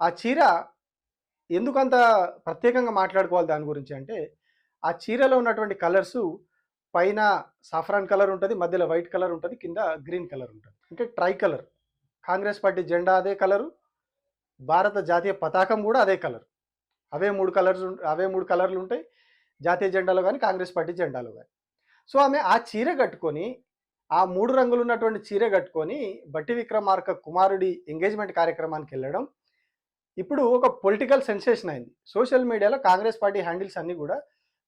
ఆ చీర ఎందుకంత ప్రత్యేకంగా మాట్లాడుకోవాలి దాని గురించి అంటే ఆ చీరలో ఉన్నటువంటి కలర్స్ పైన సాఫ్రాన్ కలర్ ఉంటుంది మధ్యలో వైట్ కలర్ ఉంటుంది కింద గ్రీన్ కలర్ ఉంటుంది. అంటే ట్రై కలర్ కాంగ్రెస్ పార్టీ జెండా అదే కలరు భారత జాతీయ పతాకం కూడా అదే కలర్. అవే మూడు కలర్స్ అవే మూడు కలర్లు ఉంటాయి జాతీయ జెండాలో కానీ కాంగ్రెస్ పార్టీ జెండాలో కానీ సో ఆమె ఆ చీర కట్టుకొని ఆ మూడు రంగులు ఉన్నటువంటి చీర కట్టుకొని బట్టి విక్రమార్క కుమారుడి ఎంగేజ్మెంట్ కార్యక్రమానికి వెళ్ళడం ఇప్పుడు ఒక పొలిటికల్ సెన్సేషన్ అయింది. సోషల్ మీడియాలో కాంగ్రెస్ పార్టీ హ్యాండిల్స్ అన్నీ కూడా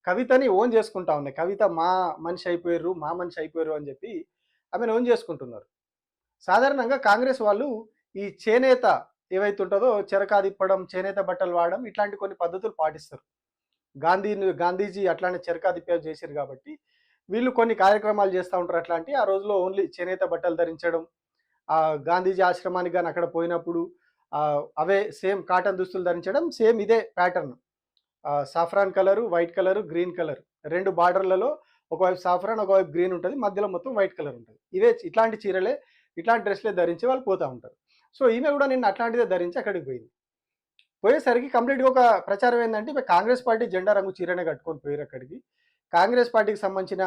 కవితని ఓన్ చేసుకుంటా ఉన్నాయి. కవిత మా మనిషి అయిపోయారు మా మనిషి అయిపోయారు అని చెప్పి ఆమెను ఓన్ చేసుకుంటున్నారు. సాధారణంగా కాంగ్రెస్ వాళ్ళు ఈ చేనేత ఏవైతే ఉంటుందో చెరకా దిప్పడం చేనేత బట్టలు వాడడం ఇట్లాంటి కొన్ని పద్ధతులు పాటిస్తారు. గాంధీ గాంధీజీ అట్లాంటి చెరకాదిప్పాలు చేశారు కాబట్టి వీళ్ళు కొన్ని కార్యక్రమాలు చేస్తూ ఉంటారు. అట్లాంటి ఆ రోజులో ఓన్లీ చేనేత బట్టలు ధరించడం ఆ గాంధీజీ ఆశ్రమానికి కానీ అక్కడ పోయినప్పుడు అవే సేమ్ కాటన్ దుస్తులు ధరించడం సేమ్ ఇదే pattern saffron colour white colour green colour రెండు బార్డర్లలో ఒకవైపు సాఫ్రాన్ ఒకవైపు గ్రీన్ ఉంటుంది. మధ్యలో మొత్తం వైట్ కలర్ ఉంటుంది. ఇవే ఇట్లాంటి చీరలే ఇట్లాంటి డ్రెస్లే ధరించి వాళ్ళు పోతూ ఉంటారు. సో ఈమె కూడా నిన్న అట్లాంటిదే ధరించి అక్కడికి పోయింది. పోయేసరికి కంప్లీట్గా ఒక ప్రచారం ఏంటంటే కాంగ్రెస్ పార్టీ జెండా రంగు చీరనే కట్టుకొని పోయారు అక్కడికి. కాంగ్రెస్ పార్టీకి సంబంధించిన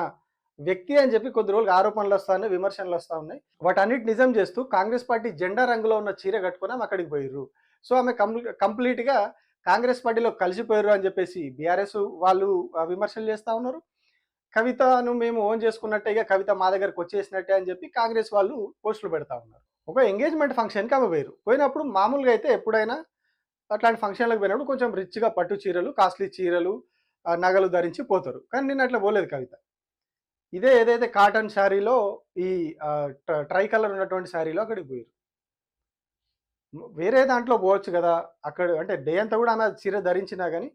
వ్యక్తి అని చెప్పి కొద్ది రోజులు ఆరోపణలు వస్తా ఉన్నాయి విమర్శలు వస్తూ ఉన్నాయి. వాటన్నిటి నిజం చేస్తూ కాంగ్రెస్ పార్టీ జెండా రంగులో ఉన్న చీర కట్టుకుని ఆమె అక్కడికి పోయిర్రు. సో ఆమె కంప్లీ కంప్లీట్గా కాంగ్రెస్ పార్టీలో కలిసిపోయారు అని చెప్పేసి బీఆర్ఎస్ వాళ్ళు విమర్శలు చేస్తూ ఉన్నారు. కవితను మేము ఓన్ చేసుకున్నట్టే ఇక కవిత మా దగ్గరకు వచ్చేసినట్టే అని చెప్పి కాంగ్రెస్ వాళ్ళు పోస్టులు పెడతా ఉన్నారు. ఒక ఎంగేజ్మెంట్ ఫంక్షన్కి ఆమె పోయారు పోయినప్పుడు మామూలుగా అయితే ఎప్పుడైనా అట్లాంటి ఫంక్షన్లకు పోయినప్పుడు కొంచెం రిచ్గా పట్టు చీరలు కాస్ట్లీ చీరలు నగలు ధరించి పోతారు. కానీ నిన్న అట్లా పోలేదు కవిత. ఇదే ఏదైతే కాటన్ శారీలో ఈ ట్రై కలర్ ఉన్నటువంటి శారీలో అక్కడికి పోయారు వేరే దాంట్లో పోవచ్చు కదా అక్కడ అంటే డే అంతా కూడా ఆమె చీర ధరించినా కానీ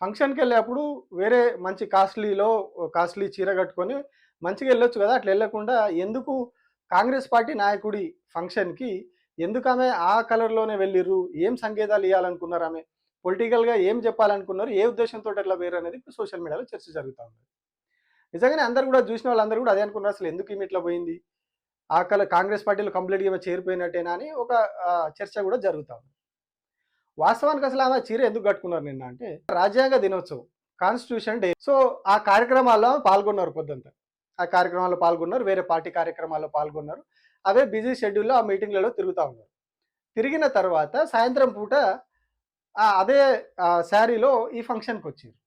ఫంక్షన్కి వెళ్ళేప్పుడు వేరే మంచి కాస్ట్లీలో కాస్ట్లీ చీర కట్టుకొని మంచిగా వెళ్ళొచ్చు కదా అట్లా వెళ్ళకుండా ఎందుకు కాంగ్రెస్ పార్టీ నాయకుడి ఫంక్షన్కి ఎందుకు ఆమె ఆ కలర్లోనే వెళ్ళిర్రు ఏం సంకేతాలు ఇవ్వాలనుకున్నారు ఆమె? పొలిటికల్గా ఏం చెప్పాలనుకున్నారు? ఏ ఉద్దేశంతో అట్లా వేరు అనేది సోషల్ మీడియాలో చర్చ జరుగుతూ ఉంది. నిజంగానే అందరు కూడా చూసిన వాళ్ళందరూ కూడా అదే అనుకున్నారు అసలు ఎందుకు ఈమె ఇట్లా పోయింది? ఆ కాంగ్రెస్ పార్టీలో కంప్లీట్గా ఈమె చేరిపోయినట్టేనా అని ఒక చర్చ కూడా జరుగుతా ఉంది. వాస్తవానికి అసలు ఆమె చీర ఎందుకు కట్టుకున్నారు నిన్న అంటే రాజ్యాంగ దినోత్సవం కాన్స్టిట్యూషన్ డే సో ఆ కార్యక్రమాల్లో పాల్గొన్నారు పొద్దుంతా. ఆ కార్యక్రమాల్లో పాల్గొన్నారు వేరే పార్టీ కార్యక్రమాల్లో పాల్గొన్నారు. అవే బిజీ షెడ్యూల్లో ఆ మీటింగ్లలో తిరుగుతూ ఉన్నారు. తిరిగిన తర్వాత సాయంత్రం పూట అదే శారీలో ఈ ఫంక్షన్కి వచ్చారు